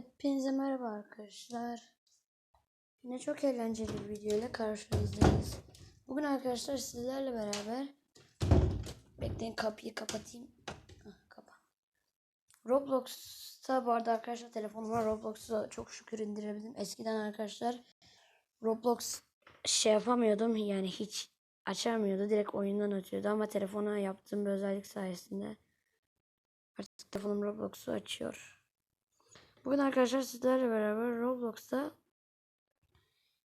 Hepinize merhaba arkadaşlar. Yine çok eğlenceli bir video ile karşınızdayız. Bugün arkadaşlar sizlerle beraber bekleyin kapıyı kapatayım. Kapa. Roblox'ta bu arada arkadaşlar telefonuma Roblox'u çok şükür indirebildim. Eskiden arkadaşlar Roblox şey yapamıyordum yani hiç açamıyordu. Direkt oyundan atıyordu ama telefona yaptığım bir özellik sayesinde artık telefonum Roblox'u açıyor. Bugün arkadaşlar sizlerle beraber Roblox'ta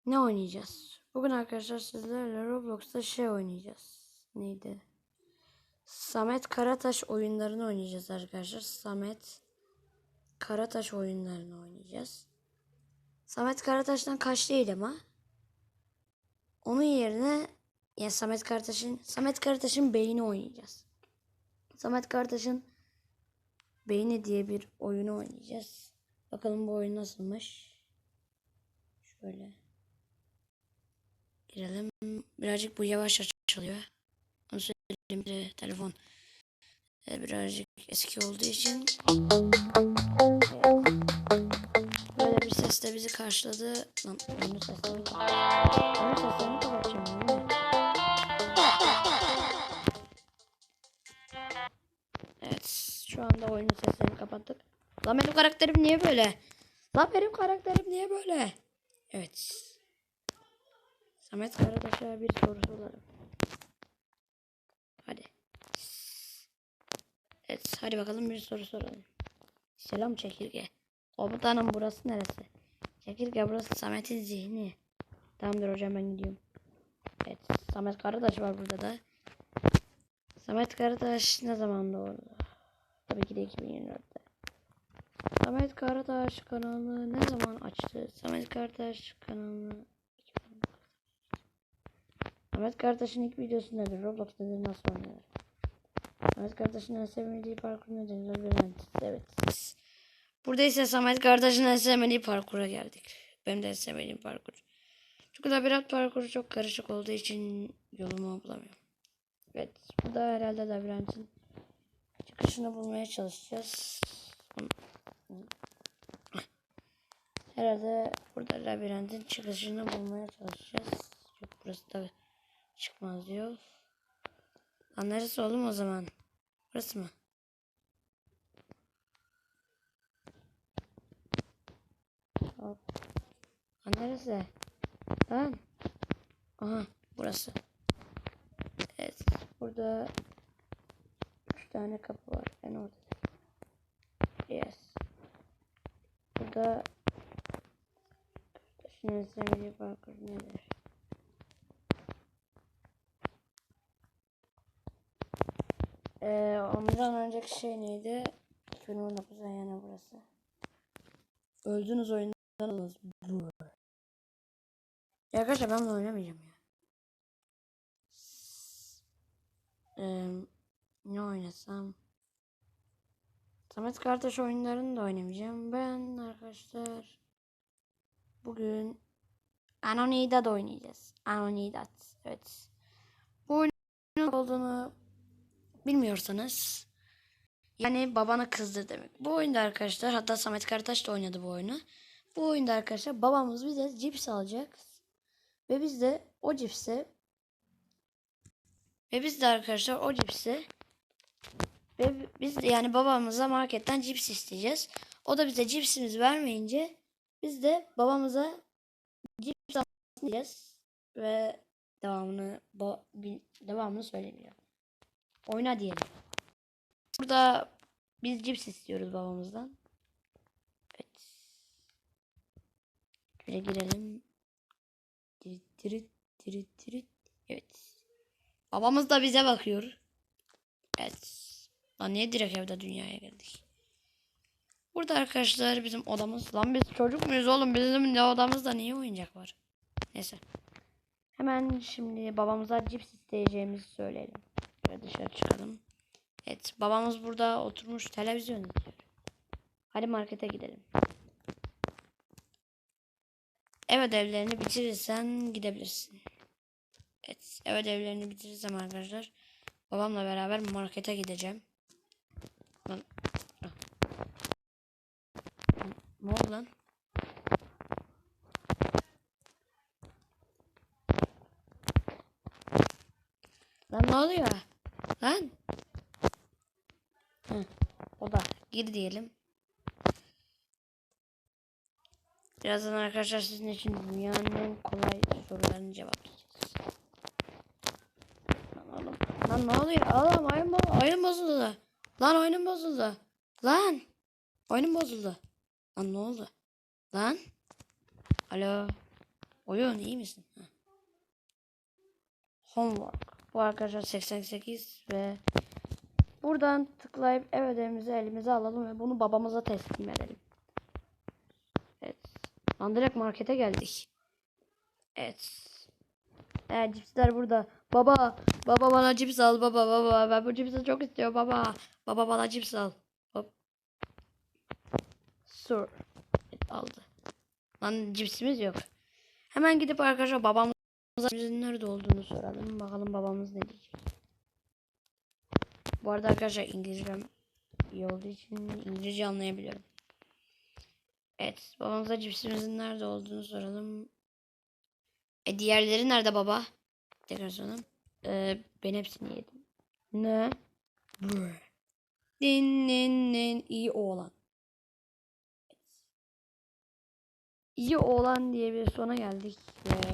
ne oynayacağız? Bugün arkadaşlar sizlerle Roblox'ta şey oynayacağız. Neydi? Samet Karataş oyunlarını oynayacağız arkadaşlar. Samet Karataş oyunlarını oynayacağız. Samet Karataş'tan kaç değil ama. Onun yerine yani Samet Karataş'ın Samet Karataş'ın beyni oynayacağız. Samet Karataş'ın Beyni diye bir oyunu oynayacağız. Bakalım bu oyun nasılmış. Şöyle. Girelim. Birazcık bu yavaş açılıyor. Onu söyleyeyim de telefon e, birazcık eski olduğu için böyle bir ses de bizi karşıladı. Lan oyunun seslerini Oyunun seslerini kapatacağım. değil mi? Evet şu anda oyunun seslerini kapattık. Lan benim karakterim niye böyle? Lan benim karakterim niye böyle? Evet. Samet Karataş'a bir soru sorarım. Hadi. Evet hadi bakalım bir soru soralım. Selam çekirge. Komutanım burası neresi? Çekirge burası Samet'in zihni. Tamamdır hocam ben gidiyorum. Evet Samet Karataş var burada da. Samet Karataş ne zaman doğdu? Tabii ki de 2024'te. Samet Karataş kanalı ne zaman açtı? Samet Karataş kanalı 2019. Samet Karataş'ın ilk videosu nedir? Roblox nedir? Nasıl oynanır? Samet Karataş'ın en sevmediği parkur nedir? Labirent. Evet. Burada ise Samet Karataş'ın en sevmediği parkura geldik. Benim de en sevmediğim parkur. Çünkü labirent parkuru çok karışık olduğu için yolumu bulamıyorum. Evet. Burada herhalde labirentin çıkışını bulmaya çalışacağız. Herhalde burada labirentin çıkışını bulmaya çalışacağız. Çünkü burası da çıkmaz diyor. Lan neresi oğlum o zaman? Burası mı? Hop. Lan neresi? Lan. Aha burası. Evet. Burada üç tane kapı var. En ortada. Yes. Burada Şimdi sevgili parkur nedir? Ee, ondan önceki şey neydi? 2019'dan yana burası. Öldünüz oyundan alınız. Ya arkadaşlar ben bunu oynamayacağım ya. Ee, ne oynasam? Samet Kardeş oyunlarını da oynamayacağım. Ben arkadaşlar bugün Anonidat oynayacağız. Anonidat. Evet. Bu oyunun olduğunu bilmiyorsanız yani babanı kızdır demek. Bu oyunda arkadaşlar hatta Samet Karataş da oynadı bu oyunu. Bu oyunda arkadaşlar babamız bize cips alacak. Ve biz de o cipsi ve biz de arkadaşlar o cipsi ve biz de yani babamıza marketten cips isteyeceğiz. O da bize cipsimizi vermeyince biz de babamıza cips almasını diyeceğiz. Ve devamını devamını söylemiyorum. Oyna diyelim. Burada biz cips istiyoruz babamızdan. Evet. Şöyle girelim. Tirit tirit tirit tirit. Evet. Babamız da bize bakıyor. Evet. Lan niye direkt evde dünyaya geldik? Burada arkadaşlar bizim odamız. Lan biz çocuk muyuz oğlum? Bizim de odamızda niye oyuncak var? Neyse. Hemen şimdi babamıza cips isteyeceğimizi söyleyelim. Şöyle dışarı çıkalım. Evet babamız burada oturmuş televizyon izliyor. Hadi markete gidelim. Ev ödevlerini bitirirsen gidebilirsin. Evet ev ödevlerini bitirirsem arkadaşlar babamla beraber markete gideceğim. Lan. Ne oldu lan? Lan ne oluyor? Lan. Hı, o da gir diyelim. Birazdan arkadaşlar sizin için dünyanın en kolay sorularını cevaplayacağız. Lan oğlum. Lan ne oluyor? Oğlum oyun, bo oyun bozuldu. Lan oyunum bozuldu. Lan. Oyunum bozuldu. Lan ne oldu? Lan. Alo. Oyun iyi misin? Ha. Homework. Bu arkadaşlar 88 ve buradan tıklayıp ev ödevimizi elimize alalım ve bunu babamıza teslim edelim. Evet. Lan direkt markete geldik. Evet. Evet cipsler burada. Baba, baba bana cips al baba baba. Ben bu cipsi çok istiyorum baba. Baba bana cips al. Sur. Aldı. Lan cipsimiz yok. Hemen gidip arkadaşlar babamıza nerede olduğunu soralım. Bakalım babamız ne diyecek. Bu arada arkadaşlar İngilizcem iyi olduğu için İngilizce anlayabiliyorum. Evet babamıza cipsimizin nerede olduğunu soralım. E diğerleri nerede baba? Tekrar soralım. Ee, ben hepsini yedim. Ne? Brr. Din din din iyi oğlan. İyi oğlan diye bir sona geldik. Ve...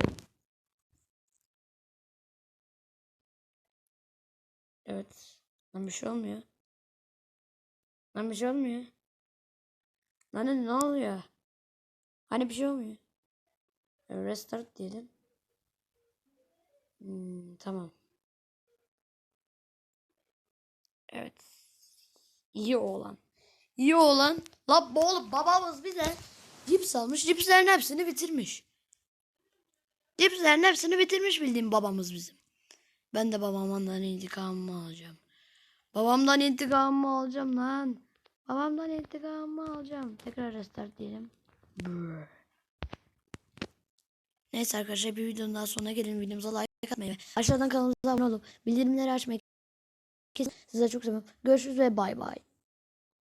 Evet. Lan bir şey olmuyor. Lan bir şey olmuyor. Lan ne oluyor? Hani bir şey olmuyor. Restart diyelim. Hmm, tamam. Evet. İyi oğlan. İyi oğlan. La oğlum babamız bize cips almış. Cipslerin hepsini bitirmiş. Cipslerin hepsini bitirmiş bildiğim babamız bizim. Ben de babamdan intikamımı alacağım. Babamdan intikamımı alacağım lan. Babamdan intikamımı alacağım. Tekrar restart diyelim. Neyse arkadaşlar bir videonun daha sonuna gelin. Videomuza like atmayı ve aşağıdan kanalımıza abone olup bildirimleri açmayı kesin. Size çok seviyorum. Görüşürüz ve bay bay.